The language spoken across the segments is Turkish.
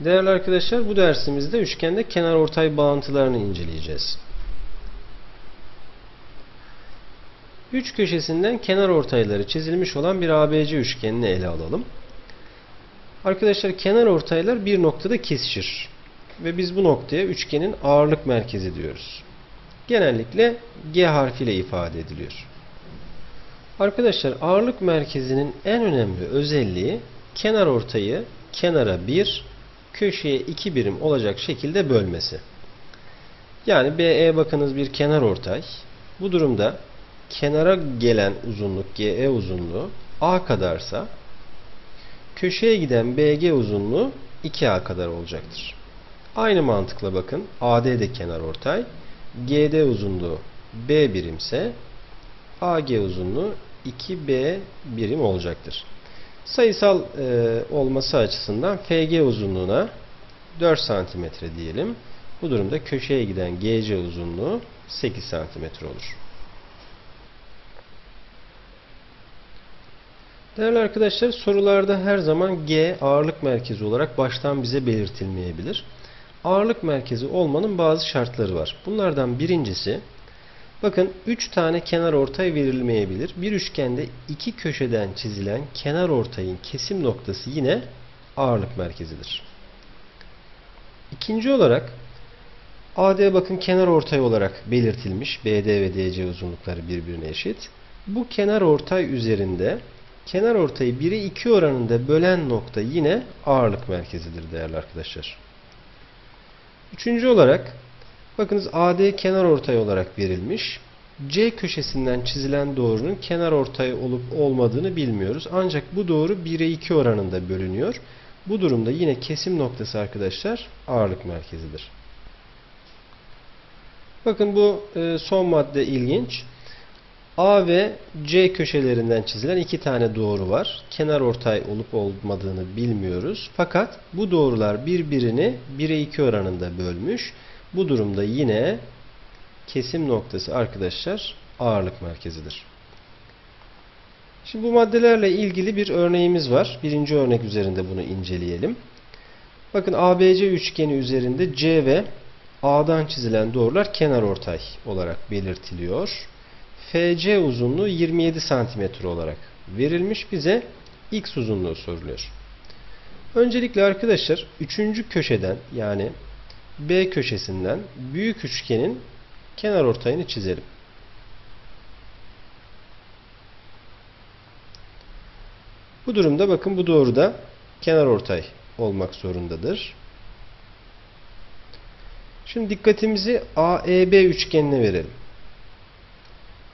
Değerli arkadaşlar bu dersimizde üçgende kenar ortay bağıntılarını inceleyeceğiz. Üç köşesinden kenar ortayları çizilmiş olan bir ABC üçgenini ele alalım. Arkadaşlar kenar ortaylar bir noktada kesişir. Ve biz bu noktaya üçgenin ağırlık merkezi diyoruz. Genellikle G harfiyle ifade ediliyor. Arkadaşlar ağırlık merkezinin en önemli özelliği kenar ortayı kenara 1, köşeye 2 birim olacak şekilde bölmesi. Yani BE bakınız bir kenar ortay. Bu durumda kenara gelen uzunluk GE uzunluğu A kadarsa köşeye giden BG uzunluğu 2A kadar olacaktır. Aynı mantıkla bakın AD de kenar ortay. GD uzunluğu B birimse AG uzunluğu 2B birim olacaktır. Sayısal e, olması açısından FG uzunluğuna 4 cm diyelim. Bu durumda köşeye giden GC uzunluğu 8 cm olur. Değerli arkadaşlar sorularda her zaman G ağırlık merkezi olarak baştan bize belirtilmeyebilir. Ağırlık merkezi olmanın bazı şartları var. Bunlardan birincisi bakın 3 tane kenar ortay verilmeyebilir. Bir üçgende iki köşeden çizilen kenar ortayın kesim noktası yine ağırlık merkezidir. İkinci olarak AD bakın kenar ortay olarak belirtilmiş. BD ve DC uzunlukları birbirine eşit. Bu kenar ortay üzerinde kenar ortayı 1'e 2 oranında bölen nokta yine ağırlık merkezidir değerli arkadaşlar. Üçüncü olarak bakınız AD kenar ortay olarak verilmiş. C köşesinden çizilen doğrunun kenar ortay olup olmadığını bilmiyoruz. Ancak bu doğru 1'e 2 oranında bölünüyor. Bu durumda yine kesim noktası arkadaşlar ağırlık merkezidir. Bakın bu e, son madde ilginç. A ve C köşelerinden çizilen iki tane doğru var. Kenar ortay olup olmadığını bilmiyoruz. Fakat bu doğrular birbirini 1'e 2 oranında bölmüş. Bu durumda yine kesim noktası arkadaşlar ağırlık merkezidir. Şimdi bu maddelerle ilgili bir örneğimiz var. Birinci örnek üzerinde bunu inceleyelim. Bakın ABC üçgeni üzerinde C ve A'dan çizilen doğrular kenar ortay olarak belirtiliyor. FC uzunluğu 27 cm olarak verilmiş. Bize X uzunluğu soruluyor. Öncelikle arkadaşlar 3. köşeden yani B köşesinden büyük üçgenin kenar ortayını çizelim. Bu durumda bakın bu doğruda kenar ortay olmak zorundadır. Şimdi dikkatimizi AEB üçgenine verelim.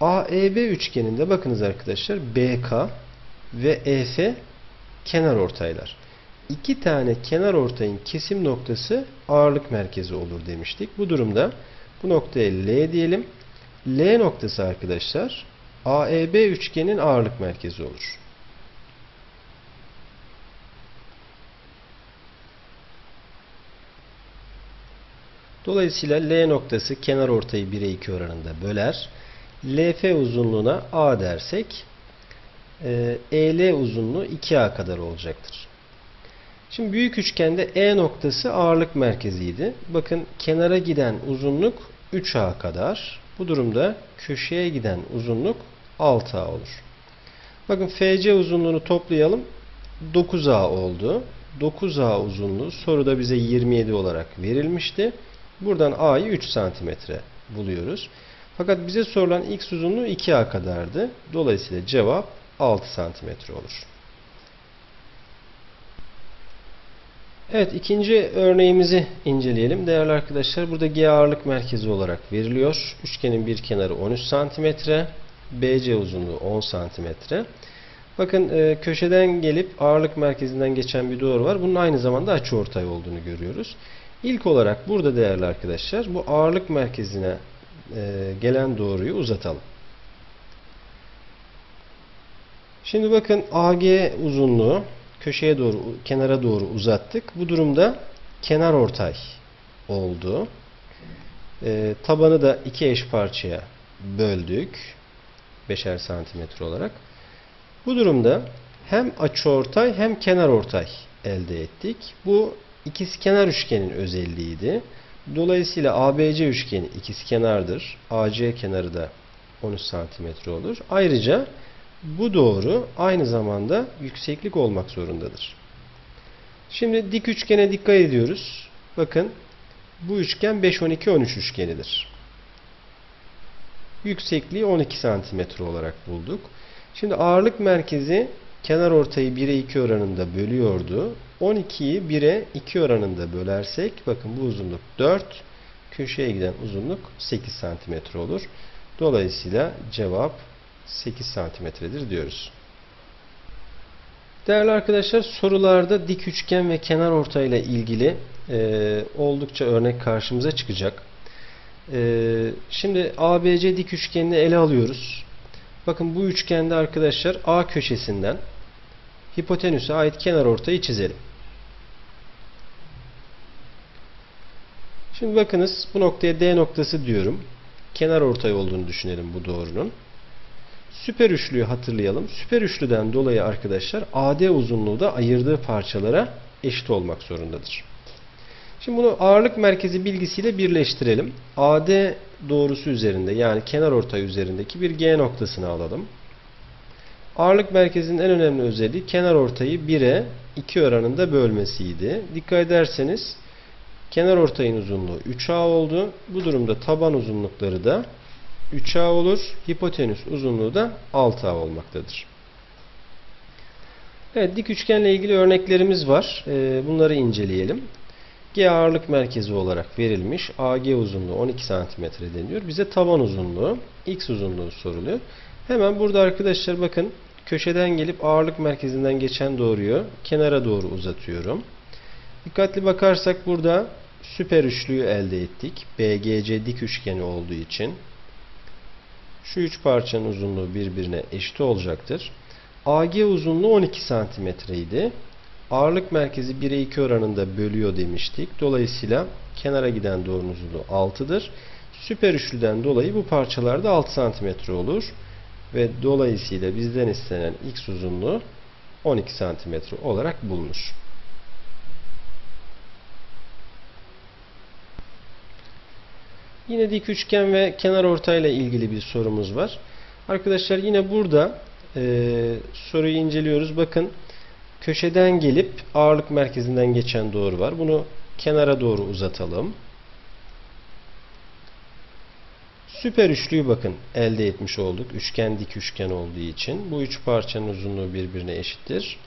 AEB üçgeninde bakınız arkadaşlar BK ve EF kenar ortaylar. İki tane kenar ortayın kesim noktası ağırlık merkezi olur demiştik. Bu durumda bu noktaya L diyelim. L noktası arkadaşlar AEB üçgenin ağırlık merkezi olur. Dolayısıyla L noktası kenar ortayı 1'e 2 oranında böler. LF uzunluğuna A dersek EL uzunluğu 2A kadar olacaktır. Şimdi büyük üçgende E noktası ağırlık merkeziydi. Bakın kenara giden uzunluk 3A kadar. Bu durumda köşeye giden uzunluk 6A olur. Bakın FC uzunluğunu toplayalım. 9A oldu. 9A uzunluğu soruda bize 27 olarak verilmişti. Buradan A'yı 3 cm buluyoruz. Fakat bize sorulan x uzunluğu 2A kadardı. Dolayısıyla cevap 6 cm olur. Evet ikinci örneğimizi inceleyelim. Değerli arkadaşlar burada G ağırlık merkezi olarak veriliyor. Üçgenin bir kenarı 13 cm. BC uzunluğu 10 cm. Bakın e, köşeden gelip ağırlık merkezinden geçen bir doğru var. Bunun aynı zamanda açıortay olduğunu görüyoruz. İlk olarak burada değerli arkadaşlar bu ağırlık merkezine e, gelen doğruyu uzatalım. Şimdi bakın AG uzunluğu köşeye doğru, kenara doğru uzattık. Bu durumda kenar ortay oldu. E, tabanı da iki eş parçaya böldük. Beşer santimetre olarak. Bu durumda hem açıortay hem kenar ortay elde ettik. Bu ikizkenar üçgenin özelliğiydi. Dolayısıyla ABC üçgeni ikizkenardır. AC kenarı da 13 cm olur. Ayrıca bu doğru aynı zamanda yükseklik olmak zorundadır. Şimdi dik üçgene dikkat ediyoruz. Bakın bu üçgen 5 12 13 üçgenidir. Yüksekliği 12 cm olarak bulduk. Şimdi ağırlık merkezi kenar ortayı 1'e 2 oranında bölüyordu. 12'yi 1'e 2 oranında bölersek bakın bu uzunluk 4, köşeye giden uzunluk 8 cm olur. Dolayısıyla cevap 8 santimetredir diyoruz. Değerli arkadaşlar sorularda dik üçgen ve kenar ortayla ilgili e, oldukça örnek karşımıza çıkacak. E, şimdi ABC dik üçgenini ele alıyoruz. Bakın bu üçgende arkadaşlar A köşesinden hipotenüse ait kenar ortayı çizelim. Şimdi bakınız bu noktaya D noktası diyorum. Kenar ortay olduğunu düşünelim bu doğrunun. Süper üçlüyü hatırlayalım. Süper üçlüden dolayı arkadaşlar AD uzunluğu da ayırdığı parçalara eşit olmak zorundadır. Şimdi bunu ağırlık merkezi bilgisiyle birleştirelim. AD doğrusu üzerinde yani kenar ortay üzerindeki bir G noktasını alalım. Ağırlık merkezinin en önemli özelliği kenar ortayı 1'e 2 oranında bölmesiydi. Dikkat ederseniz kenar ortayın uzunluğu 3A oldu. Bu durumda taban uzunlukları da 3A olur. Hipotenüs uzunluğu da 6A olmaktadır. Evet dik üçgenle ilgili örneklerimiz var. Ee, bunları inceleyelim. G ağırlık merkezi olarak verilmiş. AG uzunluğu 12 cm deniyor. Bize taban uzunluğu, X uzunluğu soruluyor. Hemen burada arkadaşlar bakın köşeden gelip ağırlık merkezinden geçen doğruyu kenara doğru uzatıyorum. Dikkatli bakarsak burada süper üçlüyü elde ettik. BGC dik üçgeni olduğu için. Şu üç parçanın uzunluğu birbirine eşit olacaktır. AG uzunluğu 12 cm idi. Ağırlık merkezi 1'e 2 oranında bölüyor demiştik. Dolayısıyla kenara giden doğrunun uzunluğu 6'dır. Süper üçlüden dolayı bu parçalarda 6 cm olur. Ve dolayısıyla bizden istenen x uzunluğu 12 cm olarak bulunur. Yine dik üçgen ve kenar ortayla ilgili bir sorumuz var. Arkadaşlar yine burada e, soruyu inceliyoruz. Bakın köşeden gelip ağırlık merkezinden geçen doğru var. Bunu kenara doğru uzatalım. Süper üçlüyü bakın elde etmiş olduk. Üçgen dik üçgen olduğu için. Bu üç parçanın uzunluğu birbirine eşittir.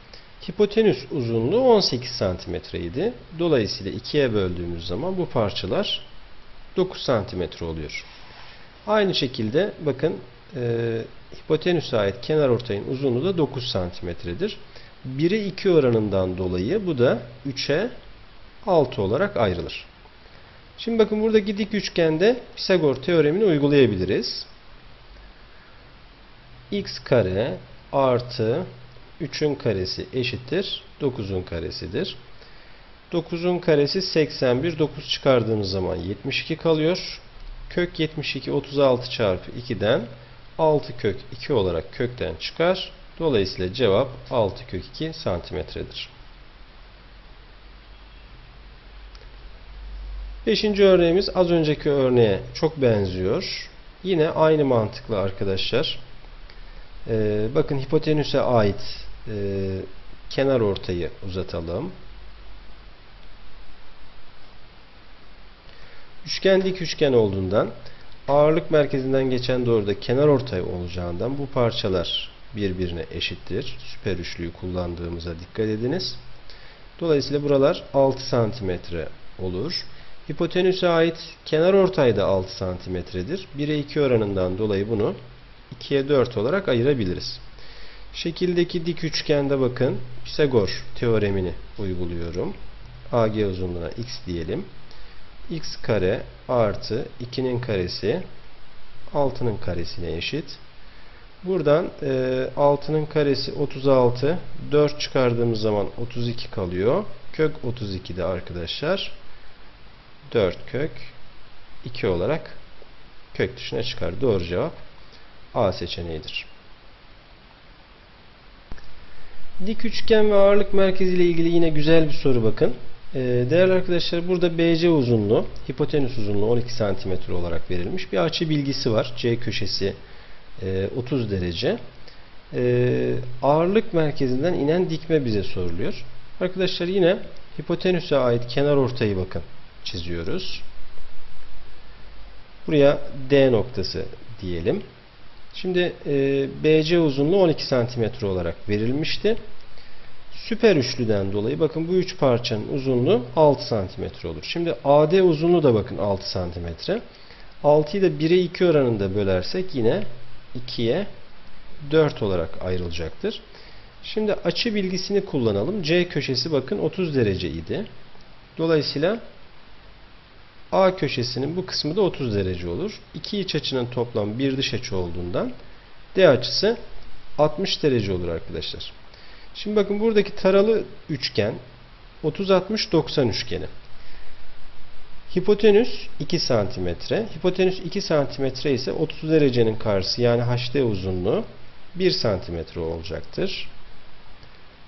Hipotenüs uzunluğu 18 cm idi. Dolayısıyla ikiye böldüğümüz zaman bu parçalar 9 cm oluyor. Aynı şekilde bakın e, hipotenüse ait kenar ortayın uzunluğu da 9 santimetredir. 1'e 2 oranından dolayı bu da 3'e 6 olarak ayrılır. Şimdi bakın buradaki dik üçgende Pisagor teoremini uygulayabiliriz. x kare artı 3'ün karesi eşittir 9'un karesidir. 9'un karesi 81. 9 çıkardığımız zaman 72 kalıyor. Kök 72 36 çarpı 2'den 6 kök 2 olarak kökten çıkar. Dolayısıyla cevap 6 kök 2 santimetredir. Beşinci örneğimiz az önceki örneğe çok benziyor. Yine aynı mantıkla arkadaşlar. Ee, bakın hipotenüse ait e, kenar ortayı uzatalım. Üçgen dik üçgen olduğundan ağırlık merkezinden geçen doğruda kenar ortay olacağından bu parçalar birbirine eşittir. Süper üçlüyü kullandığımıza dikkat ediniz. Dolayısıyla buralar 6 santimetre olur. Hipotenüse ait kenar ortay da 6 santimetredir. 1'e 2 oranından dolayı bunu 2'ye 4 olarak ayırabiliriz. Şekildeki dik üçgende bakın Pisagor teoremini uyguluyorum. AG uzunluğuna x diyelim x kare artı 2'nin karesi 6'nın karesine eşit. Buradan e, 6'nın karesi 36. 4 çıkardığımız zaman 32 kalıyor. Kök 32'de arkadaşlar 4 kök 2 olarak kök dışına çıkar. Doğru cevap A seçeneğidir. Dik üçgen ve ağırlık merkezi ile ilgili yine güzel bir soru bakın. Ee, değerli arkadaşlar burada BC uzunluğu, hipotenüs uzunluğu 12 cm olarak verilmiş. Bir açı bilgisi var. C köşesi e, 30 derece. Ee, ağırlık merkezinden inen dikme bize soruluyor. Arkadaşlar yine hipotenüse ait kenar ortayı bakın çiziyoruz. Buraya D noktası diyelim. Şimdi e, BC uzunluğu 12 cm olarak verilmişti. Süper üçlüden dolayı bakın bu üç parçanın uzunluğu 6 cm olur. Şimdi AD uzunluğu da bakın 6 cm. 6'yı da 1'e 2 oranında bölersek yine 2'ye 4 olarak ayrılacaktır. Şimdi açı bilgisini kullanalım. C köşesi bakın 30 derece idi. Dolayısıyla A köşesinin bu kısmı da 30 derece olur. İki iç açının toplam bir dış açı olduğundan D açısı 60 derece olur arkadaşlar. Şimdi bakın buradaki taralı üçgen 30-60-90 üçgeni. Hipotenüs 2 cm. Hipotenüs 2 cm ise 30 derecenin karşısı yani HD uzunluğu 1 cm olacaktır.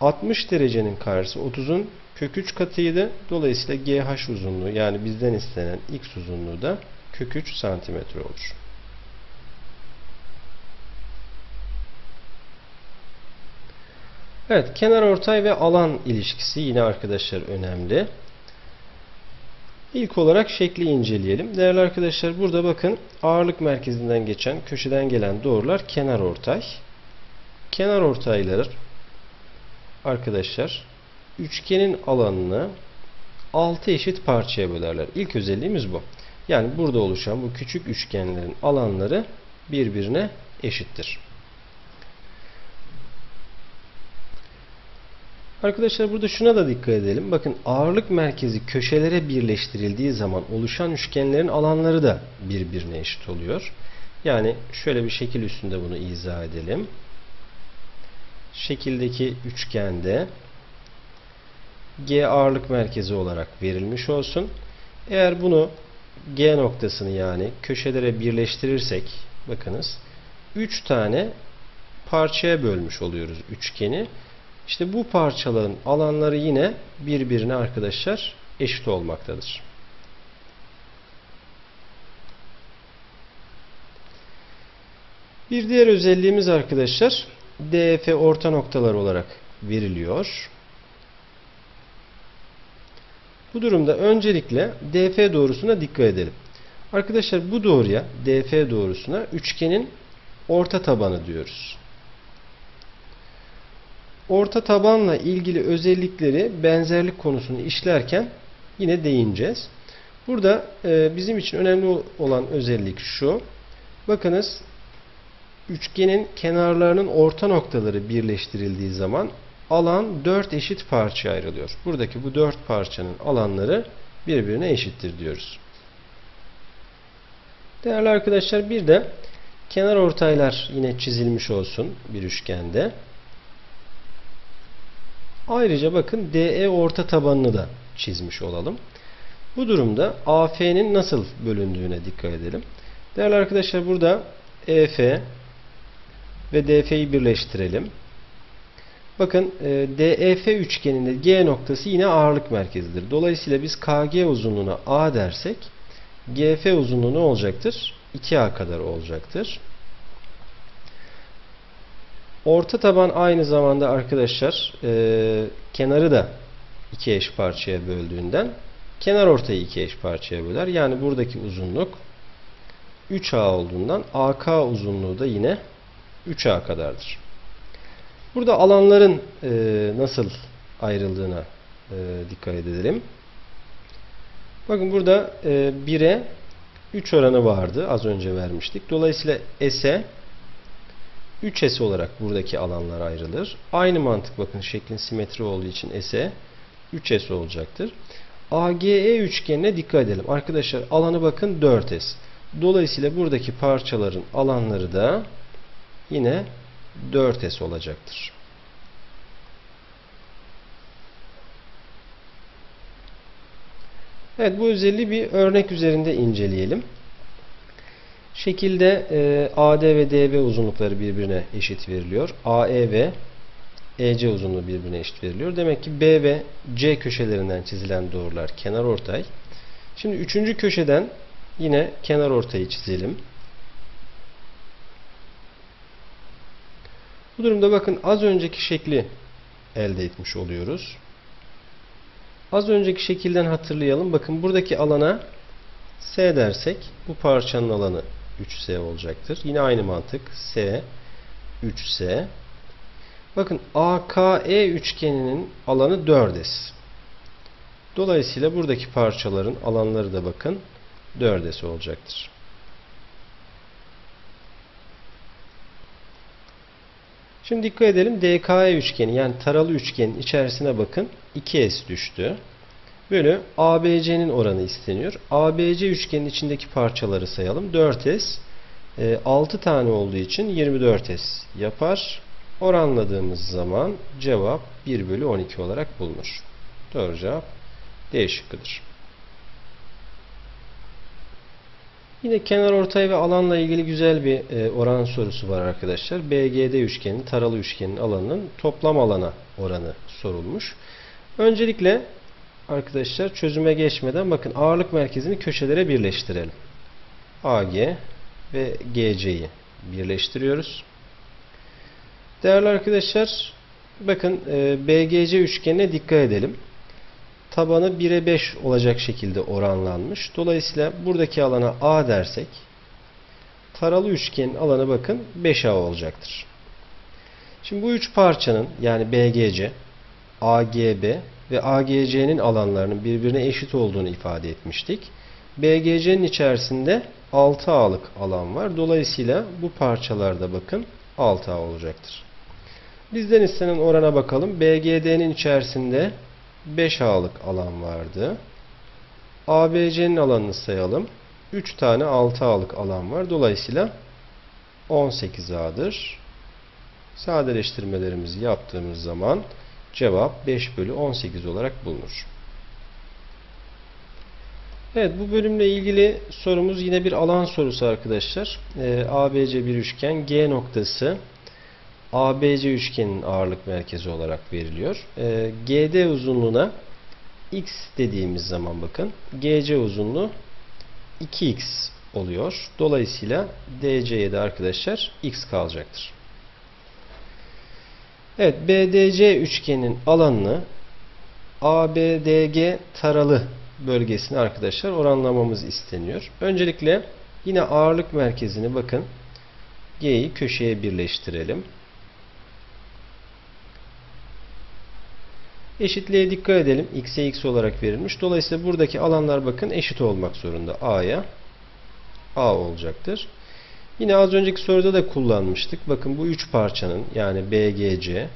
60 derecenin karşısı 30'un kök 3 katıydı. Dolayısıyla GH uzunluğu yani bizden istenen X uzunluğu da kök 3 cm olur. Evet, kenar ortay ve alan ilişkisi yine arkadaşlar önemli. İlk olarak şekli inceleyelim. Değerli arkadaşlar burada bakın ağırlık merkezinden geçen köşeden gelen doğrular kenar ortay. Kenar ortaylar arkadaşlar üçgenin alanını 6 eşit parçaya bölerler. İlk özelliğimiz bu. Yani burada oluşan bu küçük üçgenlerin alanları birbirine eşittir. Arkadaşlar burada şuna da dikkat edelim. Bakın ağırlık merkezi köşelere birleştirildiği zaman oluşan üçgenlerin alanları da birbirine eşit oluyor. Yani şöyle bir şekil üstünde bunu izah edelim. Şekildeki üçgende G ağırlık merkezi olarak verilmiş olsun. Eğer bunu G noktasını yani köşelere birleştirirsek bakınız 3 tane parçaya bölmüş oluyoruz üçgeni. İşte bu parçaların alanları yine birbirine arkadaşlar eşit olmaktadır. Bir diğer özelliğimiz arkadaşlar DF orta noktalar olarak veriliyor. Bu durumda öncelikle DF doğrusuna dikkat edelim. Arkadaşlar bu doğruya DF doğrusuna üçgenin orta tabanı diyoruz. Orta tabanla ilgili özellikleri benzerlik konusunu işlerken yine değineceğiz. Burada e, bizim için önemli olan özellik şu. Bakınız üçgenin kenarlarının orta noktaları birleştirildiği zaman alan 4 eşit parça ayrılıyor. Buradaki bu 4 parçanın alanları birbirine eşittir diyoruz. Değerli arkadaşlar bir de kenar ortaylar yine çizilmiş olsun bir üçgende. Ayrıca bakın DE orta tabanını da çizmiş olalım. Bu durumda AF'nin nasıl bölündüğüne dikkat edelim. Değerli arkadaşlar burada EF ve DF'yi birleştirelim. Bakın e, DEF üçgeninde G noktası yine ağırlık merkezidir. Dolayısıyla biz KG uzunluğuna A dersek GF uzunluğu ne olacaktır? 2A kadar olacaktır. Orta taban aynı zamanda arkadaşlar e, kenarı da iki eş parçaya böldüğünden kenar ortayı iki eş parçaya böler. Yani buradaki uzunluk 3A olduğundan AK uzunluğu da yine 3A kadardır. Burada alanların e, nasıl ayrıldığına e, dikkat edelim. Bakın burada e, 1'e 3 oranı vardı. Az önce vermiştik. Dolayısıyla S'e 3S olarak buradaki alanlar ayrılır. Aynı mantık bakın şeklin simetri olduğu için S'e 3S olacaktır. AGE üçgenine dikkat edelim. Arkadaşlar alanı bakın 4S. Dolayısıyla buradaki parçaların alanları da yine 4S olacaktır. Evet bu özelliği bir örnek üzerinde inceleyelim. Şekilde e, AD ve DB uzunlukları birbirine eşit veriliyor. AE ve EC uzunluğu birbirine eşit veriliyor. Demek ki B ve C köşelerinden çizilen doğrular kenar ortay. Şimdi üçüncü köşeden yine kenar ortayı çizelim. Bu durumda bakın az önceki şekli elde etmiş oluyoruz. Az önceki şekilden hatırlayalım. Bakın buradaki alana S dersek bu parçanın alanı 3S olacaktır. Yine aynı mantık. S 3S. Bakın AKE üçgeninin alanı 4S. Dolayısıyla buradaki parçaların alanları da bakın 4S olacaktır. Şimdi dikkat edelim DKE üçgeni yani taralı üçgenin içerisine bakın 2S düştü. Bölü ABC'nin oranı isteniyor. ABC üçgenin içindeki parçaları sayalım. 4S 6 tane olduğu için 24S yapar. Oranladığımız zaman cevap 1 bölü 12 olarak bulunur. Doğru cevap D şıkkıdır. Yine kenar ortay ve alanla ilgili güzel bir e, oran sorusu var arkadaşlar. BGD üçgenin, taralı üçgenin alanının toplam alana oranı sorulmuş. Öncelikle arkadaşlar çözüme geçmeden bakın ağırlık merkezini köşelere birleştirelim. AG ve GC'yi birleştiriyoruz. Değerli arkadaşlar bakın e, BGC üçgenine dikkat edelim. Tabanı 1'e 5 olacak şekilde oranlanmış. Dolayısıyla buradaki alana A dersek taralı üçgenin alanı bakın 5A olacaktır. Şimdi bu üç parçanın yani BGC, AGB ve AGC'nin alanlarının birbirine eşit olduğunu ifade etmiştik. BGC'nin içerisinde 6A'lık alan var. Dolayısıyla bu parçalarda bakın 6A olacaktır. Bizden istenen orana bakalım. BGD'nin içerisinde 5A'lık alan vardı. ABC'nin alanını sayalım. 3 tane 6A'lık alan var. Dolayısıyla 18A'dır. Sadeleştirmelerimizi yaptığımız zaman cevap 5 bölü 18 olarak bulunur. Evet bu bölümle ilgili sorumuz yine bir alan sorusu arkadaşlar. Ee, ABC bir üçgen G noktası ABC üçgenin ağırlık merkezi olarak veriliyor. Ee, GD uzunluğuna x dediğimiz zaman bakın GC uzunluğu 2x oluyor. Dolayısıyla DC'ye de arkadaşlar x kalacaktır. Evet BDC üçgenin alanını ABDG taralı bölgesine arkadaşlar oranlamamız isteniyor. Öncelikle yine ağırlık merkezini bakın G'yi köşeye birleştirelim. Eşitliğe dikkat edelim. X'e X olarak verilmiş. Dolayısıyla buradaki alanlar bakın eşit olmak zorunda. A'ya A olacaktır. Yine az önceki soruda da kullanmıştık. Bakın bu üç parçanın yani BGC,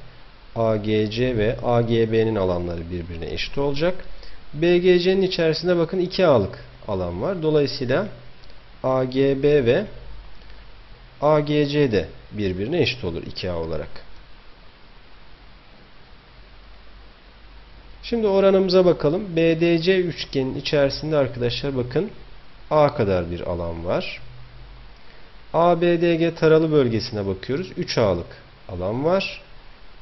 AGC ve AGB'nin alanları birbirine eşit olacak. BGC'nin içerisinde bakın 2A'lık alan var. Dolayısıyla AGB ve AGC de birbirine eşit olur 2A olarak. Şimdi oranımıza bakalım. BDC üçgenin içerisinde arkadaşlar bakın A kadar bir alan var. ABDG taralı bölgesine bakıyoruz. 3A'lık alan var.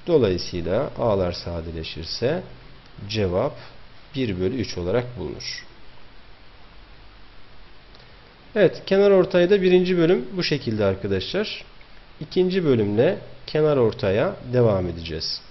Dolayısıyla A'lar sadeleşirse cevap 1 bölü 3 olarak bulunur. Evet kenar ortayda birinci bölüm bu şekilde arkadaşlar. İkinci bölümle kenar ortaya devam edeceğiz.